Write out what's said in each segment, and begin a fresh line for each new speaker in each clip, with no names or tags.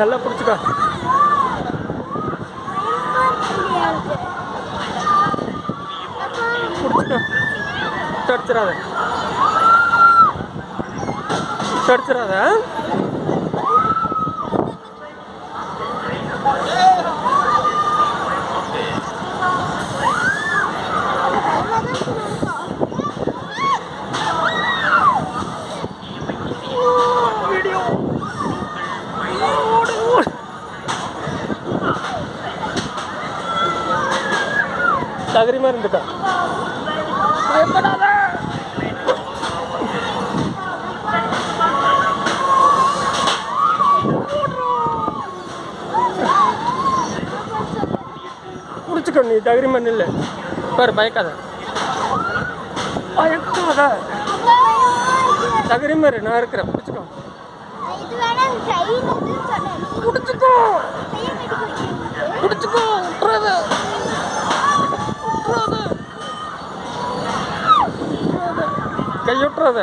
நல்லா பிடிச்சிக்கா. பிடிச்சிக்கோ. தடிச்சிடாத தகரி மாதிரி இருந்துக்கா பயப்படாத. பிடிச்சிக்கோ நீ தகரி மாதிரி இல்லை பாரு பயக்காத. பயக்காத. தகரி மாதிரி நான் இருக்கிறேன். பிடிச்சிக்கோ பிடிச்சிக்கோ பிடிச்சிக்கோ விட்டுறாத. கை விட்டுறாத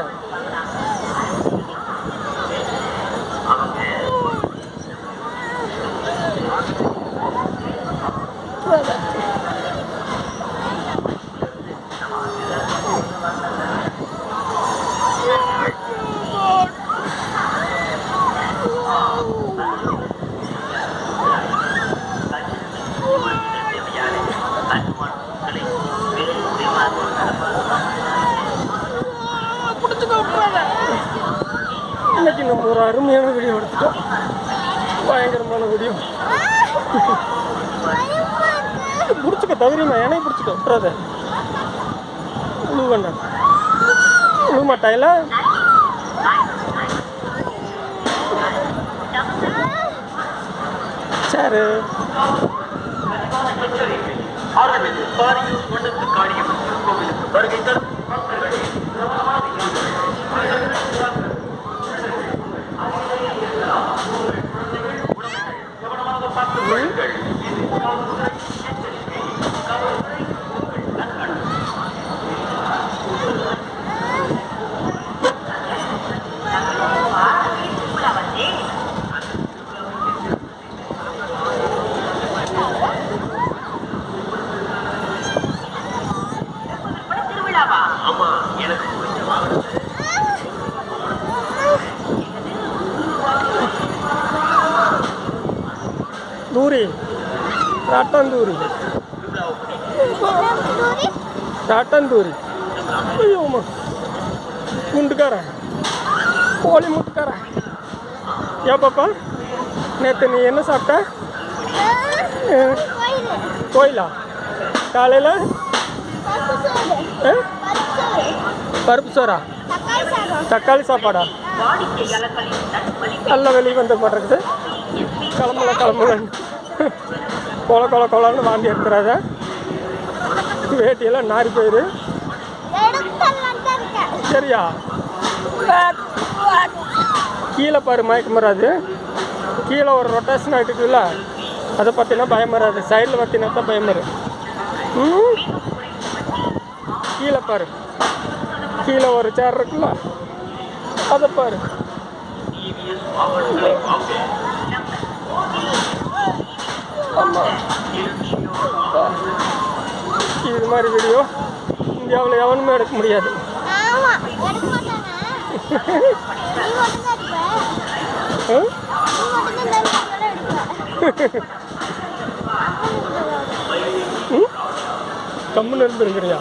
இன்னைக்கு நம்ம ஒரு அருமையான வீடியோ எடுத்துட்டோம். பயங்கரமான வீடியோ
பயமா இருக்கு
பிடிச்சிக்க தவறியுமா என்னையும் பிடிச்சிக்கோ விட்டுறாத. உழுவு வேண்டாம் உழுவ மாட்டாயில சரி
ஆரம்பித்து பாரியூர் மண்டத்து காளியம்மன்
தூரி ராட்டாந்தூரி.
தூரி
ராட்டாந்தூரி ஐயோம்மா குண்டுக்காரன். கோழி முட்டுக்காரன். ஏன் பாப்பா? நேற்று நீ என்ன சாப்பிட்ட?
கோயில்?
காலையில்?
பருப்பு சோறு? தக்காளி
சாப்பாடா? நல்ல வெளியே வந்து போட்டிருக்குது கிளம்பல கிளம்பல கொல கொல கொலன்னு வாந்தி எடுத்துறாத வேட்டியெல்லாம் நாரி போயிரு. சரியா? கீழே பாரு மயக்கம் வராது கீழே ஒரு ரொட்டேஷன் ஆகிட்டுக்குல்ல அதை பார்த்தீங்கன்னா பயம் வராது. சைடில் பார்த்தீங்கன்னா தான் பயம் வரும். கீழே பாரு. கீழே ஒரு சேர் இருக்குல்ல அதை பாரு. ஆமாம் இது மாதிரி வீடியோ இந்தியாவில் எவனுமே எடுக்க முடியாது? கம்முன்னு இருந்துருக்கிறியா?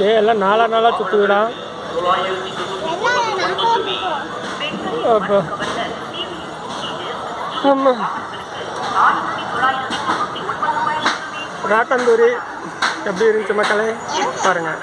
ஏ எல்லாம் நாளா நாளாக சுற்றுவிடா
எல்லாம் நான் போட்டுப்போம்
அப்போ. ஆமாம் ராட்டந்தூரி எப்படி இருந்துச்சு மக்களே? பாருங்கள்